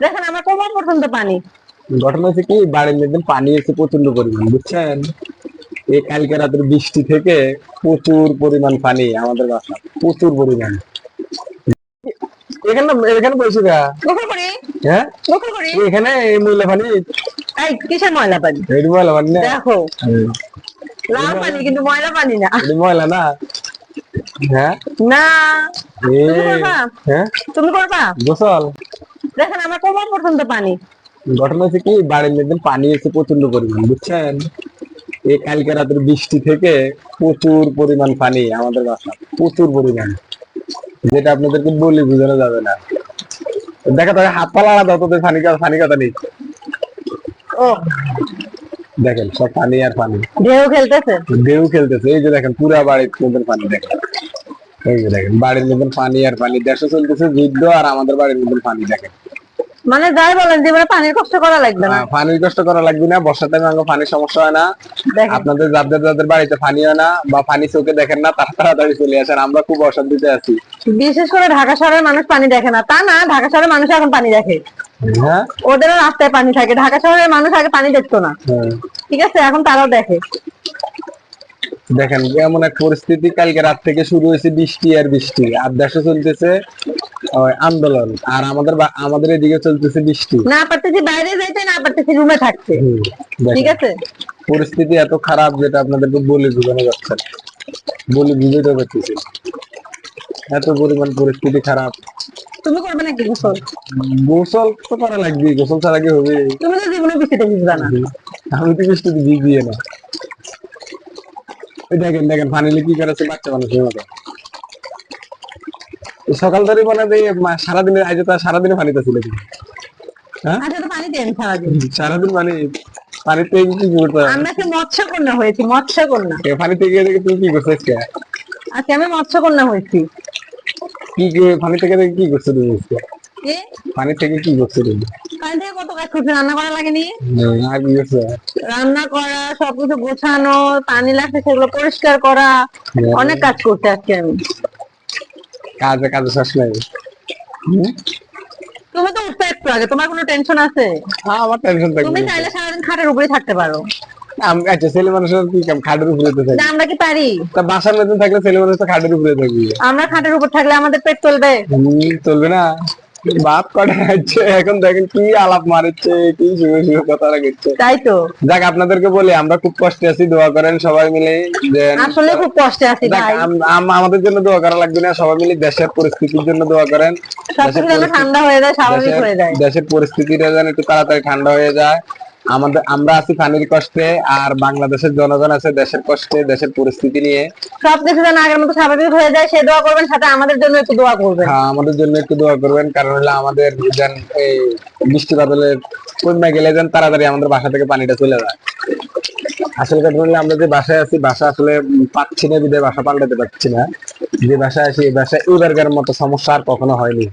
দেখেন আমার কোমর পর্যন্ত পানি। ঘটনা হচ্ছে কি বাড়ির মধ্যে পানি এসে প্রচণ্ড পরিমাণ বুঝছেন? এই কালকে রাতের বৃষ্টি থেকে প্রচুর পরিমাণ পানি আমাদের বাসা প্রচুর পরিমাণ। এখানে এখানে বসে গা গোসল করি। হ্যাঁ? গোসল করি। এখানে এই মহিলা পানি। এই কিসের ময়লা পানি? এই মহিলা পানি না। দেখো। লাল পানি। কিন্তু ময়লা পানি না। এই মহিলা না। হ্যাঁ? না? হ্যাঁ? তুমি করবা? গোসল। দেখেন আমার কোমর পর্যন্ত পানি। ঘটনা হচ্ছে কি বাড়ির মধ্যে পানি এসে প্রচণ্ড পরিমাণ বুঝছেন? এই কালকে রাতের বৃষ্টি থেকে প্রচুর পরিমাণ পানি আমাদের বাসা প্রচুর পরিমাণ। যেটা আপনাদেরকে বলে বোঝানো যাবে না। দেখা তাকে হাত পা লাগা দাও তোদের পানি কথা পানি কথা নেই। ও। দেখেন সব পানি আর পানি। ঢেউ খেলতেছে? ঢেউ খেলতেছে এই যে দেখেন পুরা বাড়ির মধ্যে পানি দেখেন। এই যে দেখেন বাড়ির মধ্যে পানি আর পানি দেশে চলতেছে যুদ্ধ আর আমাদের বাড়ির মধ্যে পানি দেখেন। মানে যাই বলেন জীবনে পানির কষ্ট করা লাগবে না। পানির কষ্ট করা লাগবে না টাইমে আমাকে পানির সমস্যা হয় না। আপনাদের যাদের যাদের বাড়িতে পানি হয় না বা পানি চোখে দেখেন না তারা তাড়াতাড়ি চলে আসেন। আমরা খুব অশান্তিতে আছি। বিশেষ করে ঢাকা শহরের মানুষ পানি দেখে না। তা না ঢাকা শহরের মানুষ এখন পানি দেখে। হ্যাঁ? ওদেরও রাস্তায় পানি থাকে। ঢাকা শহরের মানুষ আগে পানি দেখতো না। হ্যাঁ। ঠিক আছে এখন তারাও দেখে। দেখেন এমন এক পরিস্থিতি। কালকে রাত থেকে শুরু হয়েছে বৃষ্টি আর বৃষ্টি। আর দেশে চলতেছে। আন্দোলন। আর আমাদের আমাদের এদিকে চলতেছে বৃষ্টি। না পারতেছি বাইরে যাইতে না পারতেছি রুমে থাকতে। ঠিক আছে? পরিস্থিতি এত খারাপ যেটা আপনাদেরকে বলে বোঝানো যাচ্ছে। বলে বুঝাতে পারতেছি এত পরিমাণ পরিস্থিতি খারাপ। তুমি করবে নাকি গোসল? গোসল তো করা লাগবে গোসল ছাড়া কি হবে? তুমি তো জীবনে বৃষ্টিতে ভিজবা না। আমি তো বৃষ্টিতে ভিজিয়ে না। দেখেন দেখেন ফানিলে কি করেছে বাচ্চা মানুষের মতো। সকাল ধরে মনে হয় যে মা- সারাদিনে আজ তো সারাদিনে পানিতে ছিল। হ্যাঁ? পানি সারাদিন। মানে পানিতে কি করতে হয়? আমরা কি মৎস্যকন্যা হয়েছি মৎস্যকন্যা। পানিতে গিয়ে দেখে তুমি কি করছ আজকে? আমি মৎস্যকন্যা হয়েছি। কি পানি থেকে দেখে কি করছ তুমি পানি থেকে কি করছ তুমি? পানি থেকে কত কাজ করছি রান্না করা লাগেনি আর কি করছ? রান্না করা সবকিছু গোছানো পানি লাগছে সেগুলো পরিষ্কার করা অনেক কাজ করতে আজকে আমি। কাজে কাজে শেষ নাই তুমি তো উঠতে একটু আগে তোমার কোনো টেনশন আছে? হ্যাঁ, আমার টেনশন থাকে তুমি চাইলে সারাদিন খাটের উপরেই থাকতে পারো। আমি আচ্ছা ছেলে মানুষের কি কাম? খাটের উপরে তো না আমরা কি পারি? তা বাসার মধ্যে থাকলে ছেলে মানুষ তো খাটের উপরে থাকবে। আমরা খাটের উপর থাকলে আমাদের পেট চলবে। চলবে না। বাপ কটা হচ্ছে এখন দেখেন কি আলাপ মারছে কি শুভ শুভ কথা রাখছে। তাই তো। যাক আপনাদেরকে বলি আমরা খুব কষ্টে আছি দোয়া করেন সবাই মিলে আসলে খুব কষ্টে আছি ভাই। আম- আম- আমাদের জন্য দোয়া করা লাগবে না সবাই মিলে দেশের পরিস্থিতির জন্য দোয়া করেন। ঠান্ডা হয়ে যায় স্বাভাবিক হয়ে যায়। দেশের পরিস্থিতিটা যেন একটু তাড়াতাড়ি ঠান্ডা হয়ে যায়। আমাদের আমরা আছি পানির কষ্টে আর বাংলাদেশের জনগণ আছে দেশের কষ্টে দেশের পরিস্থিতি নিয়ে। সবকিছু যেন আগের মতো স্বাভাবিক হয়ে যায় সে দোয়া করবেন সাথে আমাদের জন্য একটু দোয়া করবেন। হ্যাঁ, আমাদের জন্য একটু দোয়া করবেন কারণ হলো আমাদের যেন এই বৃষ্টি বাদলের কমে গেলে যেন তাড়াতাড়ি আমাদের বাসা থেকে পানিটা চলে যায়। আসলে কথা হলো আমরা যে বাসায় আছি বাসা আসলে পাচ্ছি না বিদায় বাসা পাল্টাতে পারছি না। যে বাসায় আছি এই বাসায় এবারকার মতো সমস্যা আর কখনো হয়নি।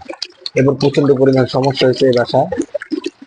এবার প্রচণ্ড পরিমাণ সমস্যা হয়েছে এই বাসায়।